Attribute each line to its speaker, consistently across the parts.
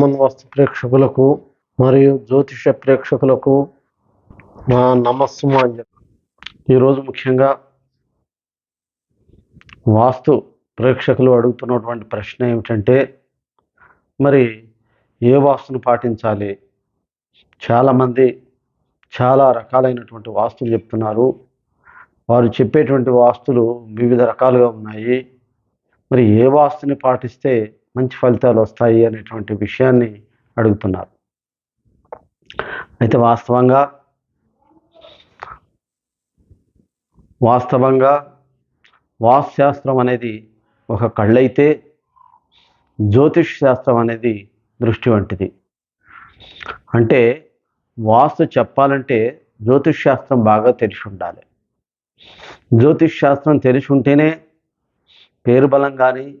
Speaker 1: Common వాస్తు ప్రేక్షకులకు మరియు జ్యోతిష ప్రేక్షకులకు నా నమస్సుమాంజలి ఈరోజు ముఖ్యంగా వాస్తు ప్రేక్షకులు అడుగుతున్నటువంటి ప్రశ్న ఏమిటంటే మరి ఏ వాస్తును పాటించాలి? చాలామంది చాలా రకాలైనటువంటి వాస్తులు చెప్తున్నారు. వారు చెప్పేటువంటి వాస్తులు వివిధ రకాలుగా ఉన్నాయి. మరి ఏ వాస్తుని పాటిస్తే మంచి ఫలితాలు వస్తాయి అనేటువంటి విషయాన్ని అడుగుతున్నారు. అయితే వాస్తవంగా వాస్తవంగా వాస్తుశాస్త్రం అనేది ఒక కళ్ళైతే జ్యోతిష్ శాస్త్రం అనేది దృష్టి వంటిది. అంటే వాస్తు చెప్పాలంటే జ్యోతిష్ శాస్త్రం బాగా తెలిసి ఉండాలి. జ్యోతిష్ శాస్త్రం తెలిసి ఉంటేనే పేరు బలం కానీ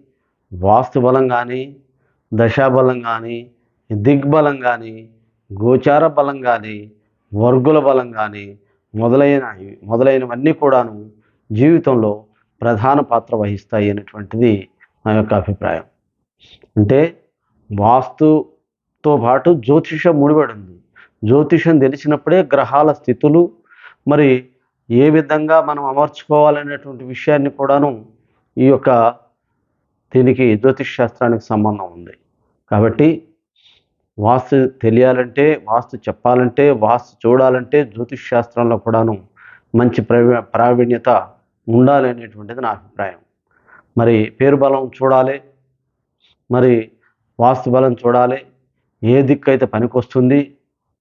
Speaker 1: వాస్తు బలం కానీ దశాబలం కానీ దిగ్బలం కానీ గోచార బలం కానీ వర్గుల బలం కానీ మొదలైన మొదలైనవన్నీ కూడాను జీవితంలో ప్రధాన పాత్ర వహిస్తాయి అనేటువంటిది నా యొక్క అభిప్రాయం. అంటే వాస్తుతో పాటు జ్యోతిషం ముడిపడి ఉంది జ్యోతిషం తెలిసినప్పుడే గ్రహాల స్థితులు మరి ఏ విధంగా మనం అమర్చుకోవాలనేటువంటి విషయాన్ని కూడాను ఈ యొక్క దీనికి జ్యోతిష్ శాస్త్రానికి సంబంధం ఉంది. కాబట్టి వాస్తు తెలియాలంటే వాస్తు చెప్పాలంటే వాస్తు చూడాలంటే జ్యోతిష్ శాస్త్రంలో కూడాను మంచి ప్రవీ ప్రావీణ్యత ఉండాలి అనేటువంటిది నా అభిప్రాయం. మరి పేరు బలం చూడాలి మరి వాస్తు బలం చూడాలి ఏ దిక్కు అయితే పనికొస్తుంది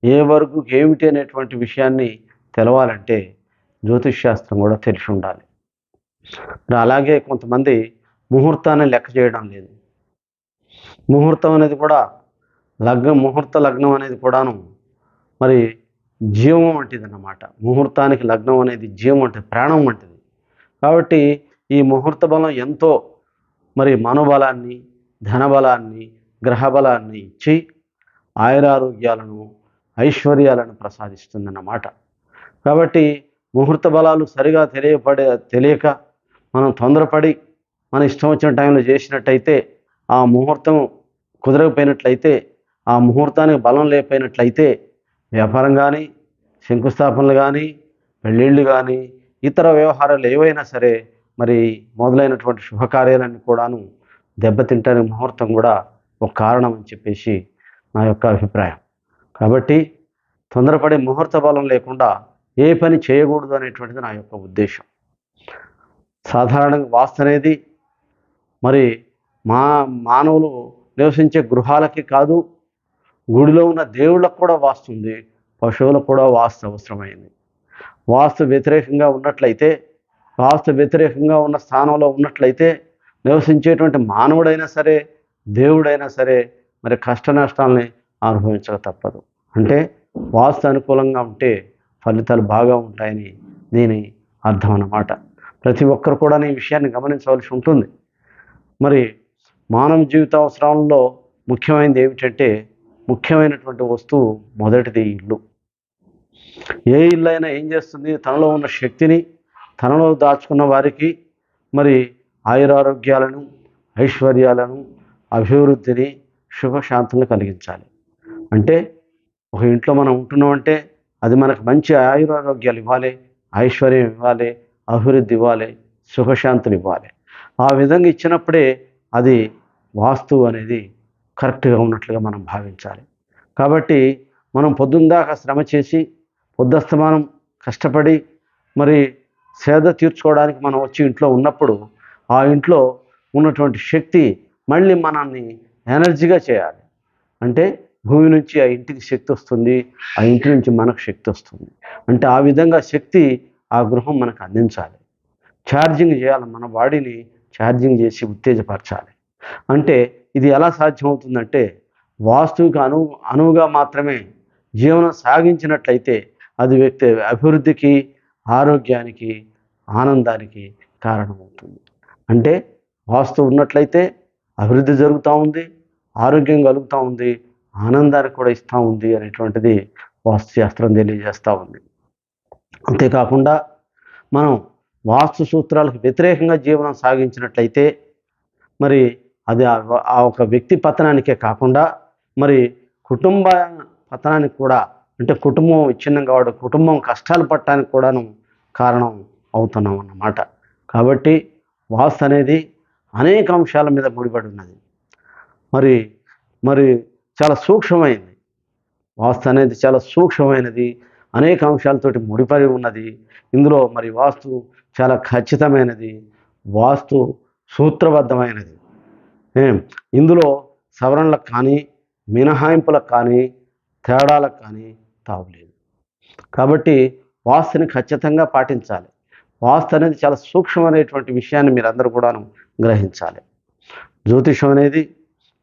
Speaker 1: ఏ వరకు ఏమిటి అనేటువంటి విషయాన్ని తెలవాలంటే జ్యోతిష్ శాస్త్రం కూడా తెలిసి ఉండాలి. అలాగే కొంతమంది ముహూర్తాన్ని లెక్క చేయడం లేదు. ముహూర్తం అనేది కూడా లగ్నం ముహూర్త లగ్నం అనేది కూడాను మరి జీవం వంటిది అన్నమాట ముహూర్తానికి లగ్నం అనేది జీవం వంటిది ప్రాణం వంటిది. కాబట్టి ఈ ముహూర్త బలం ఎంతో మరి మనోబలాన్ని ధనబలాన్ని గ్రహబలాన్ని ఇచ్చి ఆయురారోగ్యాలను ఐశ్వర్యాలను ప్రసాదిస్తుందన్నమాట. కాబట్టి ముహూర్త బలాలు సరిగా తెలియపడే తెలియక మనం తొందరపడి మన ఇష్టం వచ్చిన టైంలో చేసినట్టయితే ఆ ముహూర్తం కుదరకపోయినట్లయితే ఆ ముహూర్తానికి బలం లేకపోయినట్లయితే వ్యాపారం కానీ శంకుస్థాపనలు కానీ పెళ్ళిళ్ళు కానీ ఇతర వ్యవహారాలు ఏవైనా సరే మరి మొదలైనటువంటి శుభకార్యాలన్నీ కూడాను దెబ్బతింటానికి ముహూర్తం కూడా ఒక కారణం అని చెప్పేసి నా యొక్క అభిప్రాయం. కాబట్టి తొందరపడే ముహూర్త బలం లేకుండా ఏ పని చేయకూడదు అనేటువంటిది నా యొక్క ఉద్దేశం. సాధారణంగా వాస్తు అనేది మరి మా మానవులు నివసించే గృహాలకి కాదు గుడిలో ఉన్న దేవుళ్ళకు కూడా వాస్తుంది పశువులకు కూడా వాస్తు అవసరమైంది. వాస్తు వ్యతిరేకంగా ఉన్నట్లయితే వాస్తు వ్యతిరేకంగా ఉన్న స్థానంలో ఉన్నట్లయితే నివసించేటువంటి మానవుడైనా సరే దేవుడైనా సరే మరి కష్ట నష్టాలని అనుభవించక తప్పదు. అంటే వాస్తు అనుకూలంగా ఉంటే ఫలితాలు బాగా ఉంటాయని దీని అర్థం అన్నమాట ప్రతి ఒక్కరు కూడా ఈ విషయాన్ని గమనించవలసి ఉంటుంది. మరి మానవ జీవిత అవసరాలలో ముఖ్యమైనది ఏమిటంటే ముఖ్యమైనటువంటి వస్తువు మొదటిది ఇల్లు. ఏ ఇల్లు అయినా ఏం చేస్తుంది? తనలో ఉన్న శక్తిని తనలో దాచుకున్న వారికి మరి ఆయురారోగ్యాలను ఐశ్వర్యాలను అభివృద్ధిని శుభశాంతులను కలిగించాలి. అంటే ఒక ఇంట్లో మనం ఉంటున్నామంటే అది మనకు మంచి ఆయురారోగ్యాలు ఇవ్వాలి ఐశ్వర్యం ఇవ్వాలి అభివృద్ధి ఇవ్వాలి సుఖశాంతులు ఇవ్వాలి. ఆ విధంగా ఇచ్చినప్పుడే అది వాస్తువు అనేది కరెక్ట్గా ఉన్నట్లుగా మనం భావించాలి. కాబట్టి మనం పొద్దుందాకా శ్రమ చేసి పొద్దస్తమానం కష్టపడి మరి సేద తీర్చుకోవడానికి మనం వచ్చి ఇంట్లో ఉన్నప్పుడు ఆ ఇంట్లో ఉన్నటువంటి శక్తి మళ్ళీ మనల్ని ఎనర్జీగా చేయాలి. అంటే భూమి నుంచి ఆ ఇంటికి శక్తి వస్తుంది ఆ ఇంటి నుంచి మనకు శక్తి వస్తుంది. అంటే ఆ విధంగా శక్తి ఆ గృహం మనకు అందించాలి. ఛార్జింగ్ చేయాలి మన బాడీని ఛార్జింగ్ చేసి ఉత్తేజపరచాలి. అంటే ఇది ఎలా సాధ్యమవుతుందంటే వాస్తువుకి అను అనువుగా మాత్రమే జీవనం సాగించినట్లయితే అది వ్యక్తి అభివృద్ధికి ఆరోగ్యానికి ఆనందానికి కారణమవుతుంది. అంటే వాస్తు ఉన్నట్లయితే అభివృద్ధి జరుగుతూ ఉంది ఆరోగ్యం కలుగుతూ ఉంది ఆనందాన్ని కూడా ఇస్తూ ఉంది అనేటువంటిది వాస్తుశాస్త్రం తెలియజేస్తూ ఉంది. అంతేకాకుండా మనం వాస్తు సూత్రాలకు వ్యతిరేకంగా జీవనం సాగించినట్లయితే మరి అది ఆ- ఆ ఒక వ్యక్తి పతనానికే కాకుండా మరి కుటుంబ పతనానికి కూడా అంటే కుటుంబం విచ్ఛిన్నం కావడం కుటుంబం కష్టాలు పట్టడానికి కూడాను కారణం అవుతున్నాం అన్నమాట. కాబట్టి వాస్తు అనేది అనేక అంశాల మీద ముడిపడి ఉన్నది. మరి మరి చాలా సూక్ష్మమైనది వాస్తు అనేది చాలా సూక్ష్మమైనది. అనేక అంశాలతోటి ముడిపడి ఉన్నది. ఇందులో మరి వాస్తు చాలా ఖచ్చితమైనది. వాస్తు సూత్రబద్ధమైనది. ఇందులో సవరణలకు కానీ మినహాయింపులకు కానీ తేడాలకు కానీ తావులేదు కాబట్టి వాస్తుని ఖచ్చితంగా పాటించాలి. వాస్తు అనేది చాలా సూక్ష్మమైనటువంటి విషయాన్ని మీరు అందరూ కూడాను గ్రహించాలి. జ్యోతిషం అనేది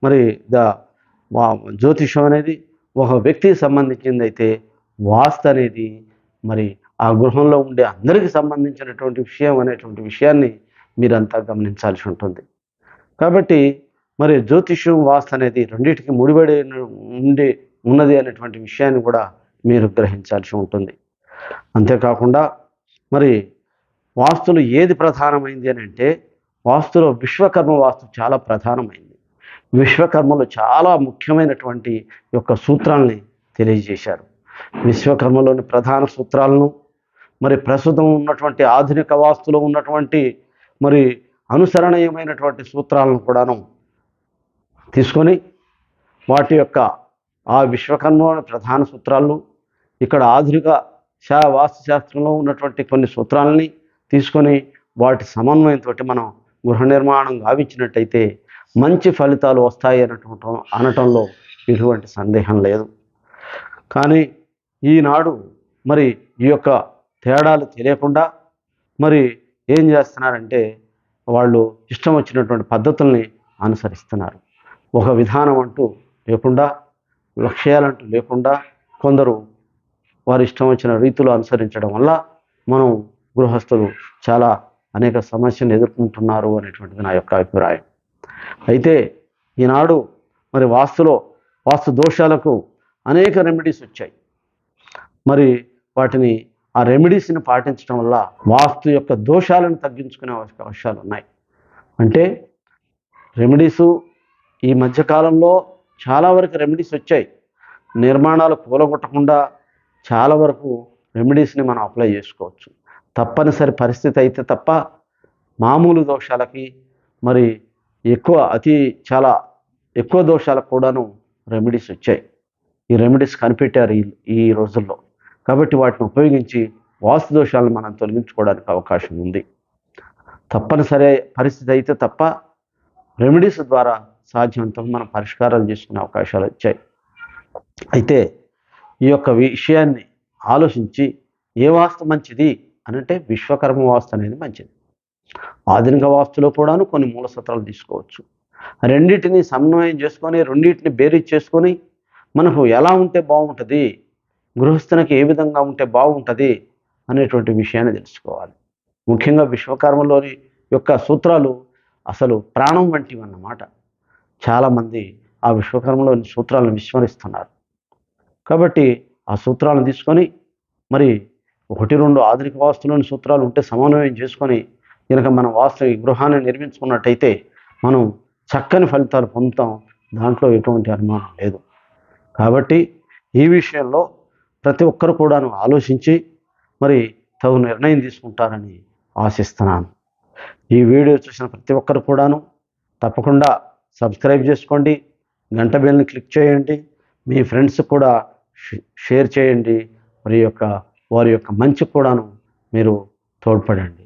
Speaker 1: మరి ద వా- జ్యోతిషం అనేది ఒక వ్యక్తికి సంబంధించింది అయితే వాస్తు అనేది మరి ఆ గృహంలో ఉండే అందరికీ సంబంధించినటువంటి విషయం అనేటువంటి విషయాన్ని మీరంతా గమనించాల్సి ఉంటుంది. కాబట్టి మరి జ్యోతిష్యం వాస్తు అనేది రెండింటికి ముడిపడి ఉండి ఉన్నది అనేటువంటి విషయాన్ని కూడా మీరు గ్రహించాల్సి ఉంటుంది. అంతేకాకుండా మరి వాస్తులు ఏది ప్రధానమైంది అని అంటే వాస్తులో విశ్వకర్మ వాస్తు చాలా ప్రధానమైంది. విశ్వకర్మలు చాలా ముఖ్యమైనటువంటి యొక్క సూత్రాలని తెలియజేశారు. విశ్వకర్మలోని ప్రధాన సూత్రాలను మరి ప్రస్తుతం ఉన్నటువంటి ఆధునిక వాస్తులో ఉన్నటువంటి మరి అనుసరణీయమైనటువంటి సూత్రాలను కూడాను తీసుకొని వాటి యొక్క ఆ విశ్వకర్మలోని ప్రధాన సూత్రాలను ఇక్కడ ఆధునిక శా వాస్తుశాస్త్రంలో ఉన్నటువంటి కొన్ని సూత్రాలని తీసుకొని వాటి సమన్వయంతో మనం గృహ నిర్మాణం గావించినట్టయితే మంచి ఫలితాలు వస్తాయి అనటం అనటంలో ఎటువంటి సందేహం లేదు. కానీ ఈనాడు మరి ఈ యొక్క తేడాలు తెలియకుండా మరి ఏం చేస్తున్నారంటే వాళ్ళు ఇష్టం వచ్చినటువంటి పద్ధతుల్ని అనుసరిస్తున్నారు. ఒక విధానం అంటూ లేకుండా లక్ష్యాలంటూ లేకుండా కొందరు వారి ఇష్టం వచ్చిన రీతులు అనుసరించడం వల్ల మనం గృహస్థులు చాలా అనేక సమస్యలు ఎదుర్కొంటున్నారు అనేటువంటిది నా యొక్క అభిప్రాయం. అయితే ఈనాడు మరి వాస్తులో వాస్తు దోషాలకు అనేక రెమెడీస్ వచ్చాయి. మరి వాటిని ఆ రెమెడీస్ని పాటించడం వల్ల వాస్తు యొక్క దోషాలను తగ్గించుకునే అవకాశాలు ఉన్నాయి. అంటే రెమెడీసు ఈ మధ్యకాలంలో చాలా వరకు రెమెడీస్ వచ్చాయి. నిర్మాణాలు కూలగొట్టకుండా చాలా వరకు రెమెడీస్ని మనం అప్లై చేసుకోవచ్చు. తప్పనిసరి పరిస్థితి అయితే తప్ప మామూలు దోషాలకి మరి ఎక్కువ అతి చాలా ఎక్కువ దోషాలకు కూడాను రెమెడీస్ వచ్చాయి. ఈ రెమెడీస్ కనిపెట్టారు ఈ ఈ రోజుల్లో. కాబట్టి వాటిని ఉపయోగించి వాస్తు దోషాలను మనం తొలగించుకోవడానికి అవకాశం ఉంది. తప్పనిసరి పరిస్థితి అయితే తప్ప రెమెడీస్ ద్వారా సాధ్యమంత మనం పరిష్కారాలు చేసుకునే అవకాశాలు వచ్చాయి. అయితే ఈ యొక్క విషయాన్ని ఆలోచించి ఏ వాస్తు మంచిది అని అంటే విశ్వకర్మ వాస్తు అనేది మంచిది. ఆధునిక వాస్తులో కూడాను కొన్ని మూలసూత్రాలు తీసుకోవచ్చు. రెండింటిని సమన్వయం చేసుకొని రెండింటిని బేరీజ్ చేసుకొని మనకు ఎలా ఉంటే బాగుంటుంది గృహస్థునికి ఏ విధంగా ఉంటే బాగుంటుంది అనేటువంటి విషయాన్ని తెలుసుకోవాలి. ముఖ్యంగా విశ్వకర్మలోని యొక్క సూత్రాలు అసలు ప్రాణం వంటివి అన్నమాట చాలామంది ఆ విశ్వకర్మలోని సూత్రాలను విస్మరిస్తున్నారు. కాబట్టి ఆ సూత్రాలను తీసుకొని మరి ఒకటి రెండు ఆధునిక వాస్తులోని సూత్రాలు ఉంటే సమన్వయం చేసుకొని కనుక మనం వాస్తు ఈ గృహాన్ని నిర్మించుకున్నట్టయితే మనం చక్కని ఫలితాలు పొందుతాం. దాంట్లో ఎటువంటి అనుమానం లేదు. కాబట్టి ఈ విషయంలో ప్రతి ఒక్కరు కూడాను ఆలోచించి మరి తగు నిర్ణయం తీసుకుంటారని ఆశిస్తున్నాను. ఈ వీడియో చూసిన ప్రతి ఒక్కరు కూడాను తప్పకుండా సబ్స్క్రైబ్ చేసుకోండి గంట బిల్ని క్లిక్ చేయండి మీ ఫ్రెండ్స్ కూడా షేర్ చేయండి మరి యొక్క వారి యొక్క మంచి కూడాను మీరు తోడ్పడండి.